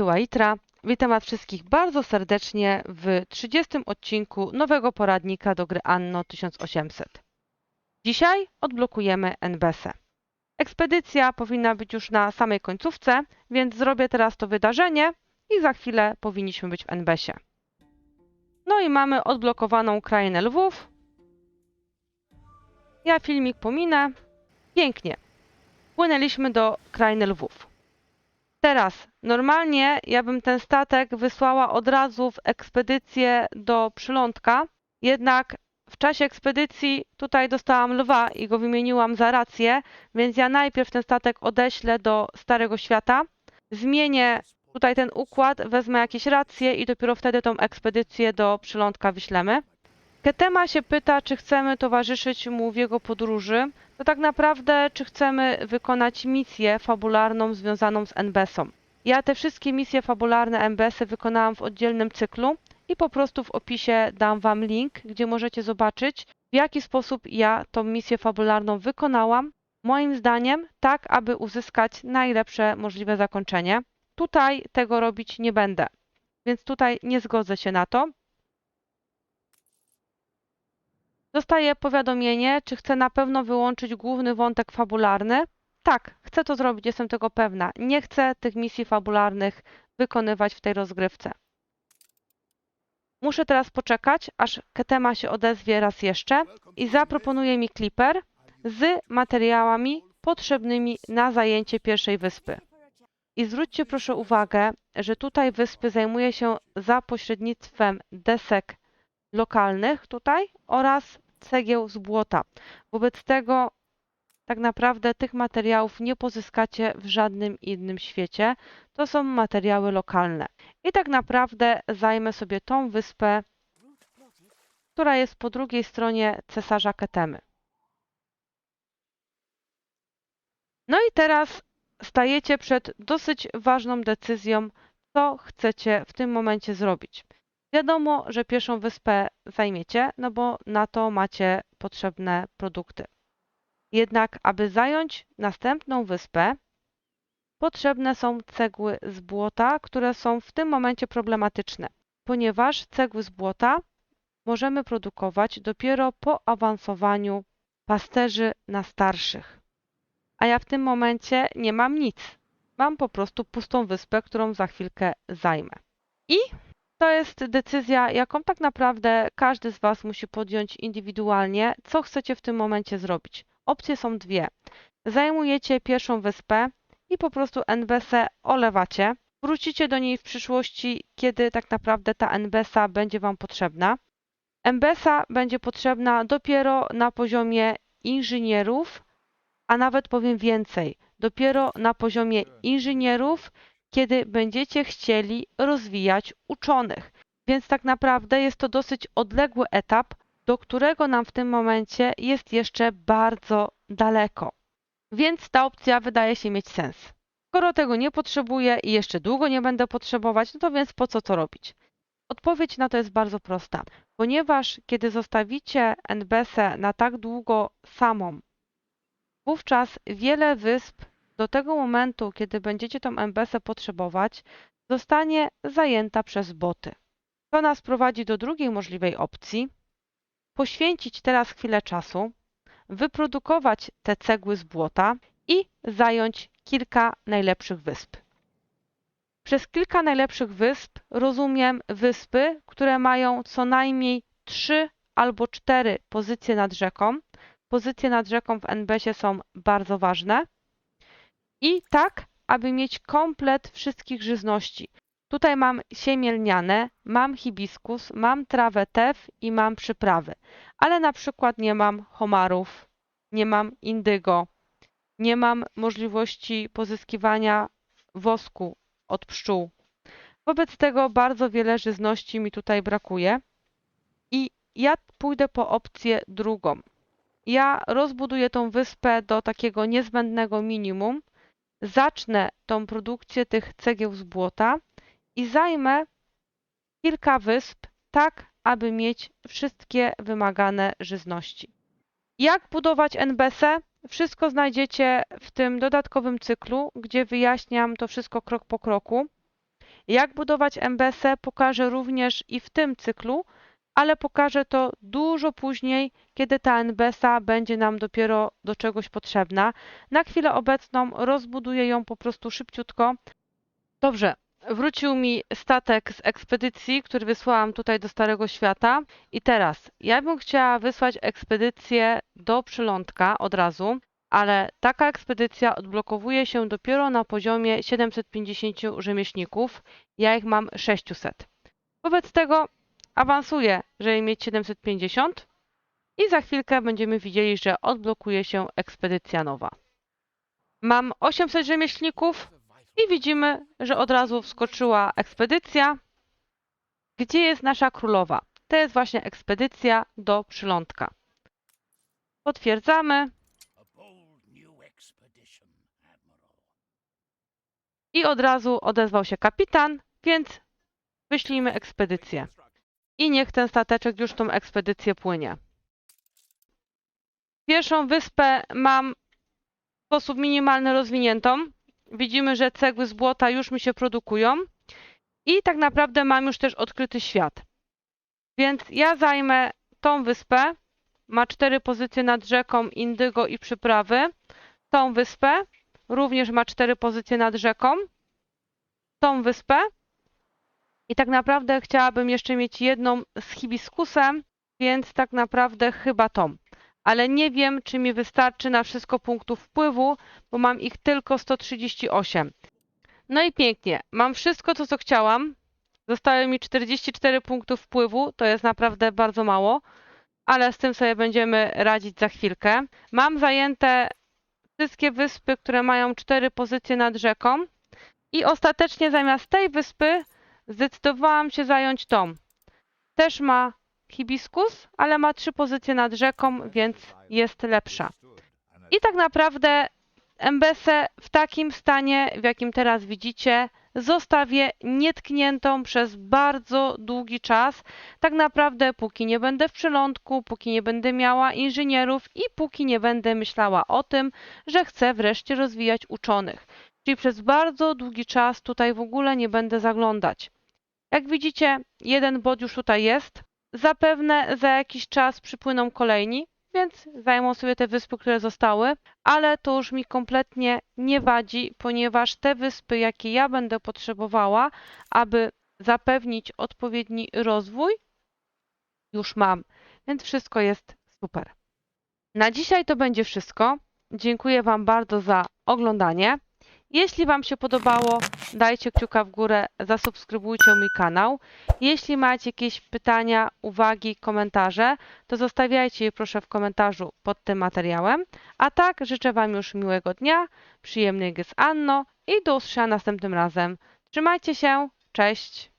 Itra. Witam Was wszystkich bardzo serdecznie w 30 odcinku nowego poradnika do gry Anno 1800. Dzisiaj odblokujemy NBS-ę. Ekspedycja powinna być już na samej końcówce, więc zrobię teraz to wydarzenie i za chwilę powinniśmy być w NBS-ie. No i mamy odblokowaną krainę lwów. Ja filmik pominę. Pięknie. Płynęliśmy do krainy lwów. Teraz, normalnie ja bym ten statek wysłała od razu w ekspedycję do przylądka, jednak w czasie ekspedycji tutaj dostałam lwa i go wymieniłam za rację, więc ja najpierw ten statek odeślę do Starego Świata, zmienię tutaj ten układ, wezmę jakieś racje i dopiero wtedy tą ekspedycję do przylądka wyślemy. Ketema się pyta, czy chcemy towarzyszyć mu w jego podróży. To tak naprawdę, czy chcemy wykonać misję fabularną związaną z NBS-ą. Ja te wszystkie misje fabularne NBS-y wykonałam w oddzielnym cyklu i po prostu w opisie dam Wam link, gdzie możecie zobaczyć, w jaki sposób ja tą misję fabularną wykonałam. Moim zdaniem, tak, aby uzyskać najlepsze możliwe zakończenie. Tutaj tego robić nie będę, więc tutaj nie zgodzę się na to. Dostaję powiadomienie, czy chcę na pewno wyłączyć główny wątek fabularny. Tak, chcę to zrobić, jestem tego pewna. Nie chcę tych misji fabularnych wykonywać w tej rozgrywce. Muszę teraz poczekać, aż Ketema się odezwie raz jeszcze i zaproponuje mi Clipper z materiałami potrzebnymi na zajęcie pierwszej wyspy. I zwróćcie proszę uwagę, że tutaj wyspy zajmuje się za pośrednictwem desek lokalnych tutaj oraz cegieł z błota. Wobec tego tak naprawdę tych materiałów nie pozyskacie w żadnym innym świecie. To są materiały lokalne. I tak naprawdę zajmę sobie tą wyspę, która jest po drugiej stronie cesarza Ketemy. No i teraz stajecie przed dosyć ważną decyzją, co chcecie w tym momencie zrobić. Wiadomo, że pierwszą wyspę zajmiecie, no bo na to macie potrzebne produkty. Jednak, aby zająć następną wyspę, potrzebne są cegły z błota, które są w tym momencie problematyczne, ponieważ cegły z błota możemy produkować dopiero po awansowaniu pasterzy na starszych. A ja w tym momencie nie mam nic. Mam po prostu pustą wyspę, którą za chwilkę zajmę. I to jest decyzja, jaką tak naprawdę każdy z Was musi podjąć indywidualnie, co chcecie w tym momencie zrobić. Opcje są dwie. Zajmujecie pierwszą wyspę i po prostu NBS-ę olewacie. Wrócicie do niej w przyszłości, kiedy tak naprawdę ta NBS-a będzie Wam potrzebna. NBS-a będzie potrzebna dopiero na poziomie inżynierów, a nawet powiem więcej, dopiero na poziomie inżynierów kiedy będziecie chcieli rozwijać uczonych. Więc tak naprawdę jest to dosyć odległy etap, do którego nam w tym momencie jest jeszcze bardzo daleko. Więc ta opcja wydaje się mieć sens. Skoro tego nie potrzebuję i jeszcze długo nie będę potrzebować, no to więc po co to robić? Odpowiedź na to jest bardzo prosta, ponieważ kiedy zostawicie NBS-ę na tak długo samą, wówczas wiele wysp do tego momentu, kiedy będziecie tą MBS-ę potrzebować, zostanie zajęta przez boty. To nas prowadzi do drugiej możliwej opcji. Poświęcić teraz chwilę czasu, wyprodukować te cegły z błota i zająć kilka najlepszych wysp. Przez kilka najlepszych wysp rozumiem wyspy, które mają co najmniej trzy albo cztery pozycje nad rzeką. Pozycje nad rzeką w NBS-ie są bardzo ważne i tak, aby mieć komplet wszystkich żyzności. Tutaj mam siemię lniane, mam hibiskus, mam trawę tew i mam przyprawy, ale na przykład nie mam homarów, nie mam indygo, nie mam możliwości pozyskiwania wosku od pszczół. Wobec tego bardzo wiele żyzności mi tutaj brakuje i ja pójdę po opcję drugą. Ja rozbuduję tą wyspę do takiego niezbędnego minimum, zacznę tą produkcję tych cegieł z błota i zajmę kilka wysp, tak aby mieć wszystkie wymagane żyzności. Jak budować NBS-ę? Wszystko znajdziecie w tym dodatkowym cyklu, gdzie wyjaśniam to wszystko krok po kroku. Jak budować MBS-y pokażę również i w tym cyklu, ale pokażę to dużo później, kiedy ta NBS-a będzie nam dopiero do czegoś potrzebna. Na chwilę obecną rozbuduję ją po prostu szybciutko. Dobrze, wrócił mi statek z ekspedycji, który wysłałam tutaj do Starego Świata. I teraz, ja bym chciała wysłać ekspedycję do przylądka od razu, ale taka ekspedycja odblokowuje się dopiero na poziomie 750 rzemieślników. Ja ich mam 600. Wobec tego awansuję, żeby mieć 750 i za chwilkę będziemy widzieli, że odblokuje się ekspedycja nowa. Mam 800 rzemieślników i widzimy, że od razu wskoczyła ekspedycja. Gdzie jest nasza królowa? To jest właśnie ekspedycja do przylądka. Potwierdzamy i od razu odezwał się kapitan, więc wyślijmy ekspedycję. I niech ten stateczek już tą ekspedycję płynie. Pierwszą wyspę mam w sposób minimalny rozwiniętą. Widzimy, że cegły z błota już mi się produkują. I tak naprawdę mam już też odkryty świat. Więc ja zajmę tą wyspę. Ma cztery pozycje nad rzeką Indygo i przyprawy. Tą wyspę również ma cztery pozycje nad rzeką. Tą wyspę. I tak naprawdę chciałabym jeszcze mieć jedną z hibiskusem, więc tak naprawdę chyba tą. Ale nie wiem, czy mi wystarczy na wszystko punktów wpływu, bo mam ich tylko 138. No i pięknie. Mam wszystko to, co chciałam. Zostały mi 44 punktów wpływu, to jest naprawdę bardzo mało, ale z tym sobie będziemy radzić za chwilkę. Mam zajęte wszystkie wyspy, które mają cztery pozycje nad rzeką i ostatecznie zamiast tej wyspy zdecydowałam się zająć tą. Też ma hibiskus, ale ma trzy pozycje nad rzeką, więc jest lepsza. I tak naprawdę MBSę w takim stanie, w jakim teraz widzicie, zostawię nietkniętą przez bardzo długi czas. Tak naprawdę póki nie będę w przylądku, póki nie będę miała inżynierów i póki nie będę myślała o tym, że chcę wreszcie rozwijać uczonych. Czyli przez bardzo długi czas tutaj w ogóle nie będę zaglądać. Jak widzicie, jeden bod już tutaj jest. Zapewne za jakiś czas przypłyną kolejni, więc zajmą sobie te wyspy, które zostały, ale to już mi kompletnie nie wadzi, ponieważ te wyspy, jakie ja będę potrzebowała, aby zapewnić odpowiedni rozwój, już mam, więc wszystko jest super. Na dzisiaj to będzie wszystko. Dziękuję Wam bardzo za oglądanie. Jeśli Wam się podobało, dajcie kciuka w górę, zasubskrybujcie mój kanał. Jeśli macie jakieś pytania, uwagi, komentarze, to zostawiajcie je proszę w komentarzu pod tym materiałem. A tak, życzę Wam już miłego dnia, przyjemnej gry z Anno i do usłyszenia następnym razem. Trzymajcie się, cześć!